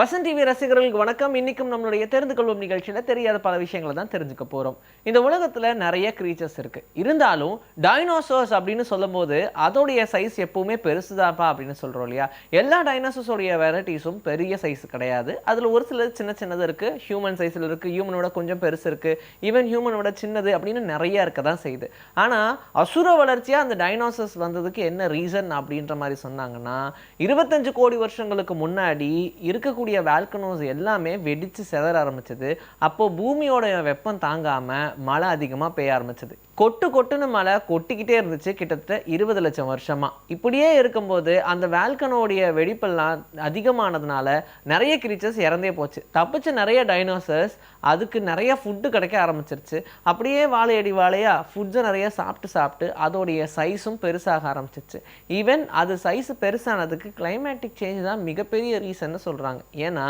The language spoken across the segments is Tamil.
வசன் டிவி ரசிகர்களுக்கு வணக்கம். இன்னைக்கும் நம்மளுடைய தெரிந்து கொள்வோம் நிகழ்ச்சியில் தெரியாத பல விஷயங்களை தான் தெரிஞ்சுக்க போகிறோம் இந்த உலகத்தில் நிறைய க்ரீச்சர்ஸ் இருக்கு. இருந்தாலும் டைனோசர்ஸ் அப்படின்னு சொல்லும்போது அதோடைய சைஸ் எப்பவுமே பெருசுதாப்பா அப்படின்னு சொல்கிறோம் இல்லையா? எல்லா டைனோசர்ஸோடைய வெரைட்டிஸும் பெரிய சைஸ் கிடையாது. அதில் ஒரு சிலது சின்ன சின்னது இருக்கு. ஹியூமன் சைஸில் இருக்கு. ஹியூமனோட கொஞ்சம் பெருசு இருக்கு. ஈவன் ஹியூமனோட சின்னது அப்படின்னு நிறைய இருக்க தான் செய்யுது. ஆனால் அசுர வளர்ச்சியாக அந்த டைனோசர்ஸ் வந்ததுக்கு என்ன ரீசன் அப்படின்ற மாதிரி சொன்னாங்கன்னா இருபத்தஞ்சு கோடி வருஷங்களுக்கு முன்னாடி இருக்கக்கூடிய வேல்கனோஸ் எல்லாமே வெடித்து செதற ஆரம்பிச்சது. அப்போ பூமியோட வெப்பம் தாங்காம மழை அதிகமாக பெய்ய ஆரம்பிச்சது. கொட்டு கொட்டுன்னு மலை கொட்டிக்கிட்டே இருந்துச்சு கிட்டத்தட்ட இருபது லட்சம் வருஷமாக இப்படியே இருக்கும்போது அந்த வேல்கனோடைய வெடிப்பெல்லாம் அதிகமானதுனால நிறைய கிரீச்சர்ஸ் இறந்தே போச்சு. தப்பிச்சு நிறைய டைனோசர்ஸ் அதுக்கு நிறைய ஃபுட்டு கிடைக்க ஆரம்பிச்சிருச்சு. அப்படியே வாழையடி வாழையாக ஃபுட்ஸை நிறைய சாப்பிட்டு சாப்பிட்டு அதோடைய சைஸும் பெருசாக ஆரம்பிச்சிருச்சு. ஈவன் அது சைஸ் பெருசானதுக்கு கிளைமேட்டிக் சேஞ்ச் தான் மிகப்பெரிய ரீசன்னு சொல்கிறாங்க ஏன்னா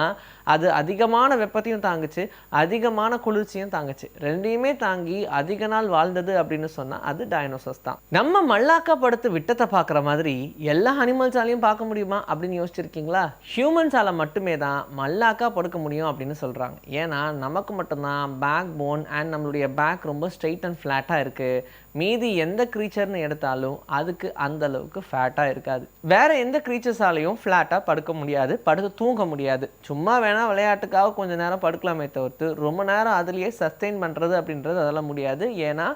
அது அதிகமான வெப்பத்தையும் தாங்குச்சு அதிகமான குளிர்ச்சியும் தாங்குச்சு. ரெண்டையுமே தாங்கி அதிக நாள் வாழ்ந்தது அப்படின்னு சொன்னால் அது டைனோசர்ஸ் தான். நம்ம மல்லாக்கா படுத்து விட்டத்தை பார்க்குற மாதிரி எல்லா அனிமல்ஸாலையும் பார்க்க முடியுமா அப்படின்னு யோசிச்சிருக்கீங்களா? ஹியூமன்ஸால மட்டுமே தான் மல்லாக்கா படுக்க முடியும் அப்படின்னு சொல்கிறாங்க ஏன்னா நமக்கு மட்டும்தான் பேக் போன் அண்ட் நம்மளுடைய பேக் ரொம்ப ஸ்ட்ரெயிட் அண்ட் ஃப்ளாட்டாக இருக்குது மீதி எந்த க்ரீச்சர்னு எடுத்தாலும் அதுக்கு அந்த அளவுக்கு ஃபேட்டாக இருக்காது. வேற எந்த க்ரீச்சர்ஸாலையும் ஃப்ளாட்டாக படுக்க முடியாது படுத்து தூங்க முடியாது. சும்மா வேணால் விளையாட்டுக்காக கொஞ்சம் நேரம் படுக்கலாமே தவிர்த்து ரொம்ப நேரம் அதுலேயே சஸ்டெயின் பண்ணுறது அப்படின்றது அதெல்லாம் முடியாது. ஏன்னா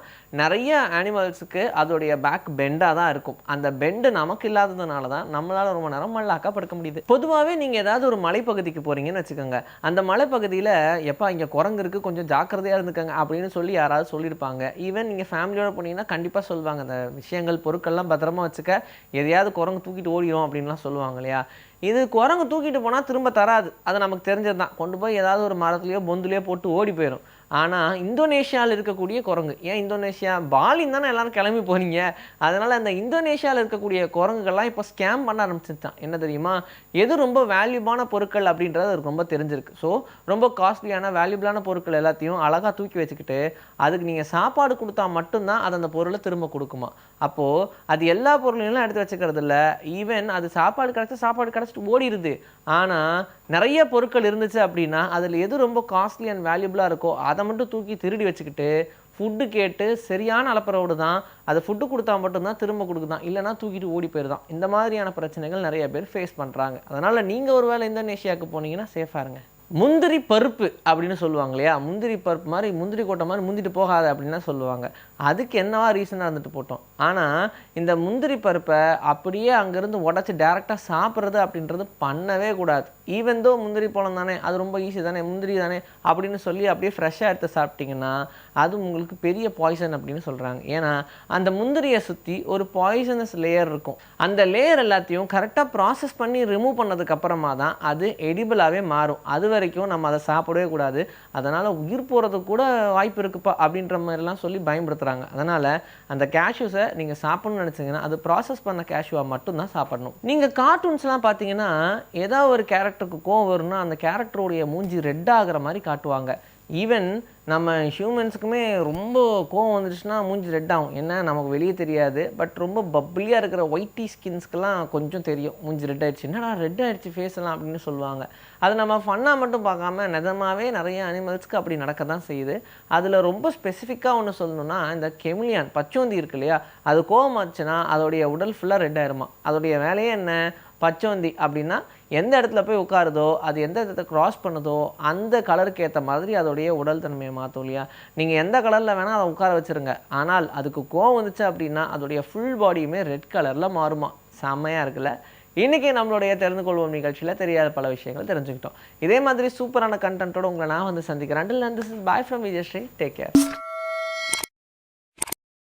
நிறைய அனிமல்ஸுக்கு அதோடைய பேக் பெண்டாக தான் இருக்கும். அந்த பெண்டு நமக்கு இல்லாததுனால தான் நம்மளால ரொம்ப நேரம் மல்லாக்கா படுக்க முடியுது. பொதுவாகவே நீங்கள் ஏதாவது ஒரு மலைப்பகுதிக்கு போறீங்கன்னு வச்சுக்கோங்க. அந்த மலைப்பகுதியில் எப்பா இங்கே குரங்கு இருக்குது கொஞ்சம் ஜாக்கிரதையாக இருந்துக்கங்க அப்படின்னு சொல்லி யாராவது சொல்லியிருப்பாங்க. ஈவன் நீங்கள் ஃபேமிலியோட போனீங்கன்னா கண்டிப்பாக சொல்லுவாங்க. அந்த விஷயங்கள் பொருட்கள்லாம் பத்திரமா வச்சுக்க எதையாவது குரங்கு தூக்கிட்டு ஓடிடும் அப்படின்லாம் சொல்லுவாங்க இல்லையா? இது குரங்கு தூக்கிட்டு போனால் திரும்ப தராது. அது நமக்கு தெரிஞ்சது தான் கொண்டு போய் ஏதாவது ஒரு மரத்துலையோ பொந்துலையோ போட்டு ஓடி போயிடும் ஆனால் இந்தோனேஷியாவில் இருக்கக்கூடிய குரங்கு. ஏன் இந்தோனேஷியா? பாலின் தானே எல்லாரும் கிளம்பி போனீங்க. அதனால் அந்த இந்தோனேஷியாவில் இருக்கக்கூடிய குரங்குகள்லாம் இப்போ ஸ்கேம் பண்ண ஆரம்பிச்சிட்டான். என்ன தெரியுமா? எது ரொம்ப வேல்யூபான பொருட்கள் அப்படின்றது அதுக்கு ரொம்ப தெரிஞ்சிருக்கு. ஸோ ரொம்ப காஸ்ட்லியான வேல்யூபிளான பொருட்கள் எல்லாத்தையும் அழகாக தூக்கி வச்சுக்கிட்டு அதுக்கு நீங்கள் சாப்பாடு கொடுத்தா மட்டும்தான் அது அந்த பொருளை திரும்ப கொடுக்குமா? அப்போது அது எல்லா பொருளையும் எடுத்து வச்சுக்கிறது இல்லை. ஈவன் அது சாப்பாடு கிடச்சா சாப்பாடு கிடச்சிட்டு ஓடிடுது ஆனால் நிறைய பொருட்கள் இருந்துச்சு அப்படின்னா அதில் எது ரொம்ப காஸ்ட்லி அண்ட் வேல்யூபிளாக இருக்கோ அதை மட்டும் தூக்கி திருடி வச்சுக்கிட்டு ஃபுட்டு கேட்டு சரியான அளப்பறவோடு தான் அது ஃபுட்டு கொடுத்தா மட்டும்தான் திரும்ப கொடுக்குதான். இல்லைனா தூக்கிட்டு ஓடி போயிருதான் இந்த மாதிரியான பிரச்சனைகள் நிறைய பேர் ஃபேஸ் பண்ணுறாங்க அதனால் நீங்கள் ஒரு வேளை இந்தோனேஷியாவுக்கு போனீங்கன்னா சேஃபாக இருங்க. முந்திரி பருப்பு அப்படின்னு சொல்லுவாங்க இல்லையா? முந்திரி பருப்பு மாதிரி முந்திரி கொட்டை மாதிரி முந்திட்டு போகாது அப்படின்னு தான் சொல்லுவாங்க. அதுக்கு என்னவா ரீசனாக இருந்துட்டு போட்டோம். ஆனால் இந்த முந்திரி பருப்பை அப்படியே அங்கேருந்து உடச்சி டேரெக்டாக சாப்பிட்றது அப்படின்றது பண்ணவே கூடாது. ஈவன் தோ முந்திரி பழம் தானே அது ரொம்ப ஈஸி தானே முந்திரி தானே அப்படின்னு சொல்லி அப்படியே ஃப்ரெஷ்ஷாக எடுத்து சாப்பிட்டீங்கன்னா அது உங்களுக்கு பெரிய பாய்சன் அப்படின்னு சொல்கிறாங்க ஏன்னா அந்த முந்திரியை சுற்றி ஒரு பாய்சனஸ் லேயர் இருக்கும். அந்த லேயர் எல்லாத்தையும் கரெக்டாக ப்ராசஸ் பண்ணி ரிமூவ் பண்ணதுக்கப்புறமா தான் அது எடிபிளாகவே மாறும். அது வரைக்கும் நம்ம அதை சாப்பிடவே கூடாது. அதனால் உயிர் போகிறதுக்கு கூட வாய்ப்பு இருக்குப்பா அப்படின்ற மாதிரிலாம் சொல்லி பயன்படுத்துகிறாங்க அதனால் அந்த கேஷ்யூஸை நீங்கள் சாப்பிடணும்னு நினச்சிங்கன்னா அது ப்ராசஸ் பண்ண கேஷ்யூவாக மட்டும்தான் சாப்பிடணும். நீங்கள் கார்ட்டூன்ஸ்லாம் பார்த்தீங்கன்னா ஏதாவது ஒரு கேரக்டருக்கு கோவம் வரும்னா அந்த கேரக்டருடைய மூஞ்சி ரெட் ஆகிற மாதிரி காட்டுவாங்க. ஈவன் நம்ம ஹியூமன்ஸுக்குமே ரொம்ப கோவம் வந்துடுச்சுன்னா மூஞ்சி ரெட் ஆகும். என்ன நமக்கு வெளியே தெரியாது. பட் ரொம்ப பப்ளியாக இருக்கிற ஒயிட்டி ஸ்கின்ஸ்க்கெலாம் கொஞ்சம் தெரியும். மூஞ்சி ரெட் ஆயிடுச்சு. என்னடா ரெட் ஆயிடுச்சு ஃபேஸ்லாம் அப்படின்னு சொல்லுவாங்க. அது நம்ம ஃபன்னாக மட்டும் பார்க்காம நிஜமாவே நிறைய அனிமல்ஸ்க்கு அப்படி நடக்க தான் செய்யுது. அதில் ரொம்ப ஸ்பெசிஃபிக்காக ஒன்று சொல்லணும்னா இந்த கெமிலியான் பச்சோந்தி இருக்கு இல்லையா? அது கோவம் ஆச்சுன்னா அதோடைய உடல் ஃபுல்லாக ரெட் ஆயிருமா? அதோடைய வேலையே என்ன? பச்சோந்தி அப்படின்னா எந்த இடத்துல போய் உட்காருதோ அது எந்த இடத்த கிராஸ் பண்ணுதோ அந்த கலருக்கு ஏற்ற மாதிரி அதோடைய உடல் தன்மையை மாற்றும் இல்லையா? நீங்கள் எந்த கலரில் வேணால் அதை உட்கார வச்சுருங்க. ஆனால் அதுக்கு கோவம் வந்துச்சு அப்படின்னா அதோடைய ஃபுல் பாடியுமே ரெட் கலரில் மாறுமா? செம்மையாக இருக்குல்ல? இன்றைக்கி நம்மளுடைய தெரிந்து கொள்வோம் நிகழ்ச்சியில் தெரியாத பல விஷயங்கள் தெரிஞ்சுக்கிட்டோம். இதே மாதிரி சூப்பரான கண்டென்ட்டோட உங்களை நான் வந்து சந்திக்கிறேன். Until this is bye from Vijayasri take care